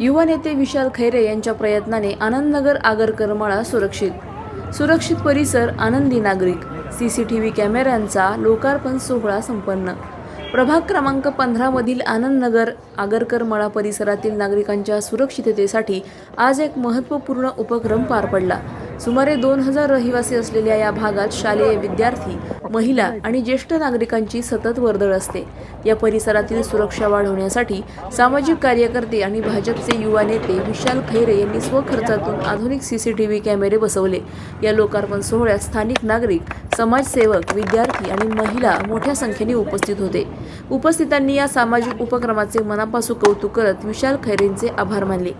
युवा नेते विशाल खैरे यांच्या प्रयत्नाने आनंदनगर आगरकर मळा सुरक्षित. सुरक्षित परिसर आनंदी नागरिक. सी सी टी व्ही कॅमेऱ्यांचा लोकार्पण सोहळा संपन्न. प्रभाग क्रमांक पंधरामधील आनंदनगर आगरकर मळा परिसरातील नागरिकांच्या सुरक्षिततेसाठी आज एक महत्त्वपूर्ण उपक्रम पार पडला. सुमारे दोन हजार रहिवासी असलेल्या या भागात शालेय विद्यार्थी महिला आणि ज्येष्ठ नागरिकांची सतत वर्दळ असते. या परिसरातील सुरक्षा वाढवण्यासाठी सामाजिक कार्यकर्ते आणि भाजपचे युवा नेते विशाल खैरे यांनी स्वखर्चातून आधुनिक सीसीटीव्ही कॅमेरे बसवले. या लोकार्पण सोहळ्यात स्थानिक नागरिक समाजसेवक विद्यार्थी आणि महिला मोठ्या संख्येने उपस्थित होते. उपस्थितांनी या सामाजिक उपक्रमाचे मनापासून कौतुक करत विशाल खैरेंचे आभार मानले.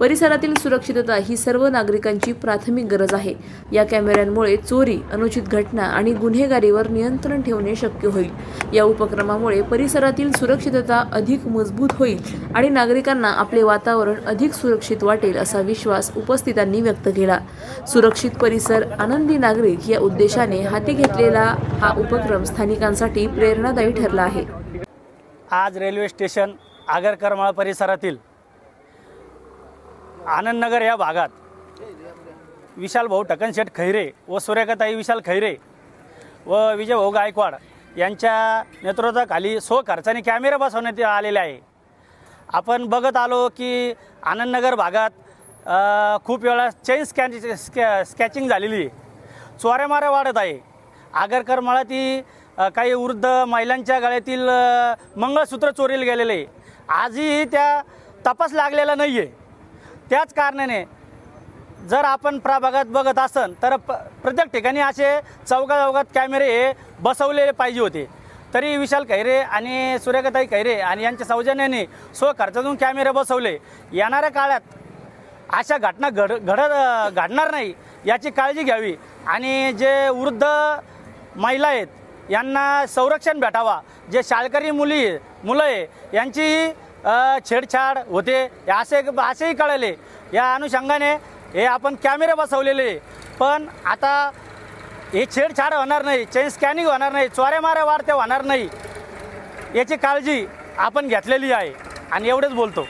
परिसरातील सुरक्षितता ही सर्व नागरिकांची प्राथमिक गरज आहे. या कॅमेऱ्यांमुळे चोरी अनुचित घटना आणि गुन्हेगारीवर नियंत्रण ठेवणे शक्य होईल. या उपक्रमामुळे परिसरातील सुरक्षितता अधिक मजबूत होईल आणि नागरिकांना आपले वातावरण अधिक सुरक्षित वाटेल असा विश्वास उपस्थितांनी व्यक्त केला. सुरक्षित परिसर आनंदी नागरिक या उद्देशाने हाती घेतलेला हा उपक्रम स्थानिकांसाठी प्रेरणादायी ठरला आहे. आज रेल्वे स्टेशन आगरकरमाळ परिसरातील आनंदनगर या भागात विशाल भाऊ टकनशेठ खैरे व सूर्यकाताई विशाल खैरे व विजय भाऊ गायकवाड यांच्या नेतृत्वाखाली सो खर्चाने कॅमेरा बसवण्यात आलेले आहे. आपण बघत आलो की आनंदनगर भागात खूप वेळा चेन स्कॅन स्कॅ स्कॅचिंग झालेली आहे. चोऱ्यामाऱ्या वाढत आहे. आगरकर मळाती ती काही वृद्ध महिलांच्या गळ्यातील मंगळसूत्र चोरीला गेलेले आहे. आजही त्या तपास लागलेला नाही आहे त्याच कारणाने जर आपण प्रभागात बघत असन तर प प्रत्येक ठिकाणी असे चौका चौकात कॅमेरे हे बसवलेले पाहिजे होते. तरी विशाल खैरे आणि सूर्यकताई खैरे आणि यांच्या सौजन्याने स्व खर्चातून कॅमेरे बसवले. येणाऱ्या काळात अशा घटना घड घडत घडणार नाही याची काळजी घ्यावी. आणि जे वृद्ध महिला आहेत यांना संरक्षण भेटावा. जे शाळकरी मुली मुलं आहे यांची छेडछाड होते असे असेही कळले. या अनुषंगाने हे आपण कॅमेरे बसवलेले. आहे. पण आता हे छेडछाड होणार नाही चेन स्कॅनिंग होणार नाही चोऱ्या माऱ्या वाढत्या होणार नाही. याची काळजी आपण घेतलेली आहे. आणि एवढंच बोलतो.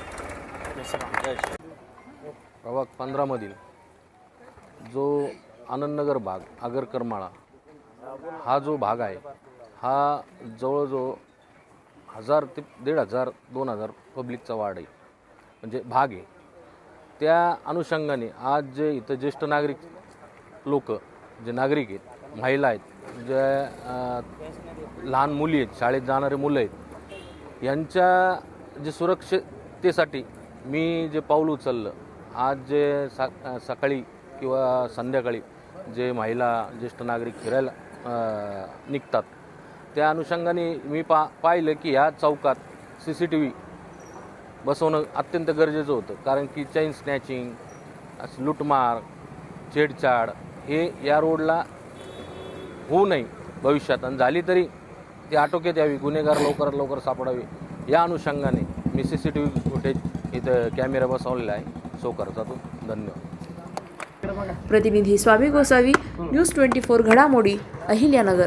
प्रभाग पंधरामधील जो आनंदनगर भाग आगर करमाळा हा जो भाग आहे हा जवळजवळ हजार ते दीड हजार दोन हजार पब्लिकचा वार्ड आहे. म्हणजे भाग आहे. त्या अनुषंगाने आज जे इथं ज्येष्ठ नागरिक लोक जे नागरिक आहेत महिला आहेत जे लहान मुली आहेत शाळेत जाणारे मुलं आहेत यांच्या जे सुरक्षतेसाठी मी जे पाऊल उचललं आज जे सा सकाळी किंवा संध्याकाळी जे महिला ज्येष्ठ नागरिक फिरायला निघतात त्या अनुषंगाने मी पा पाहिलं की ह्या चौकात सी सी टी व्ही बसवणं अत्यंत गरजेचं होतं. कारण की चैन स्नॅचिंग असं लुटमार छेडछाड हे या रोडला होऊ नये भविष्यात. आणि झाली तरी ती आटोक्यात यावी गुन्हेगार लवकरात लवकर सापडावे. या अनुषंगाने मी C C T V footage इथं कॅमेरा बसवलेला आहे. सो खर्चातून धन्यवाद. प्रतिनिधी Swami Gosavi news twenty four घडामोडी अहिल्यानगर.